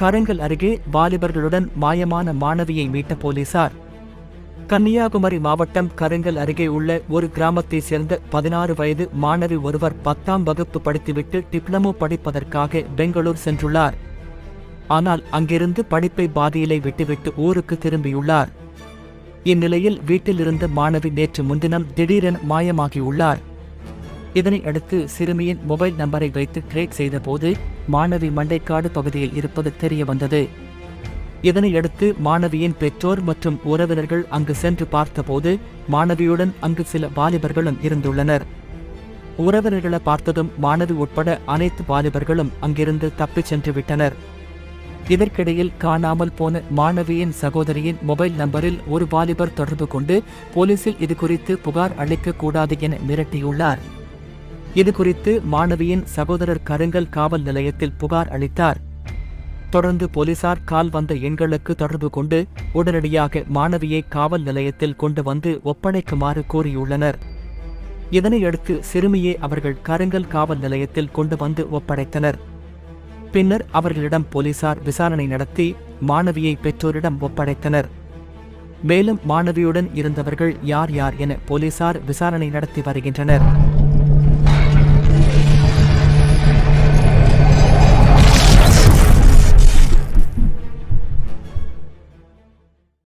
கரங்கல் அருகே வாலிபர்களுடன் மாயமான மாணவியை மீட்ட போலீசார். கன்னியாகுமரி மாவட்டம் கருங்கல் அருகே உள்ள ஒரு கிராமத்தைச் சேர்ந்த பதினாறு வயது மாணவி ஒருவர் பத்தாம் வகுப்பு படித்துவிட்டு டிப்ளமோ படிப்பதற்காக பெங்களூர் சென்றுள்ளார். ஆனால் அங்கிருந்து படிப்பை பாதியிலே விட்டுவிட்டு ஊருக்கு திரும்பியுள்ளார். இந்நிலையில் வீட்டிலிருந்த மாணவி நேற்று முன்தினம் திடீரென மாயமாகியுள்ளார். இதனை அடுத்து சிறுமியின் மொபைல் நம்பரை வைத்து ட்ரேக் செய்தபோது மாணவி மண்டைக்காடு பகுதியில் இருப்பது தெரிய வந்தது. இதனையடுத்து மாணவியின் பெற்றோர் மற்றும் உறவினர்கள் அங்கு சென்று பார்த்தபோது மாணவியுடன் அங்கு சில வாலிபர்களும் இருந்துள்ளனர். உறவினர்களை பார்த்ததும் மாணவி உட்பட அனைத்து வாலிபர்களும் அங்கிருந்து தப்பிச் சென்று விட்டனர். இதற்கிடையில் காணாமல் போன மாணவியின் சகோதரியின் மொபைல் நம்பரில் ஒரு வாலிபர் தொடர்பு கொண்டு போலீசில் இது குறித்து புகார் அளிக்கக்கூடாது என மிரட்டியுள்ளார். இது குறித்து மாணவியின் சகோதரர் கருங்கல் காவல் நிலையத்தில் புகார் அளித்தார். தொடர்ந்து போலீசார் கால் வந்த எண்களுக்கு தொடர்பு கொண்டு உடனடியாக மாணவியை காவல் நிலையத்தில் கொண்டு வந்து ஒப்படைக்குமாறு கூறியுள்ளனர். இதனையடுத்து சிறுமியை அவர்கள் கருங்கல் காவல் நிலையத்தில் கொண்டு வந்து ஒப்படைத்தனர். பின்னர் அவர்களிடம் போலீசார் விசாரணை நடத்தி மாணவியை பெற்றோரிடம் ஒப்படைத்தனர். மேலும் மாணவியுடன் இருந்தவர்கள் யார் யார் என போலீசார் விசாரணை நடத்தி வருகின்றனர்.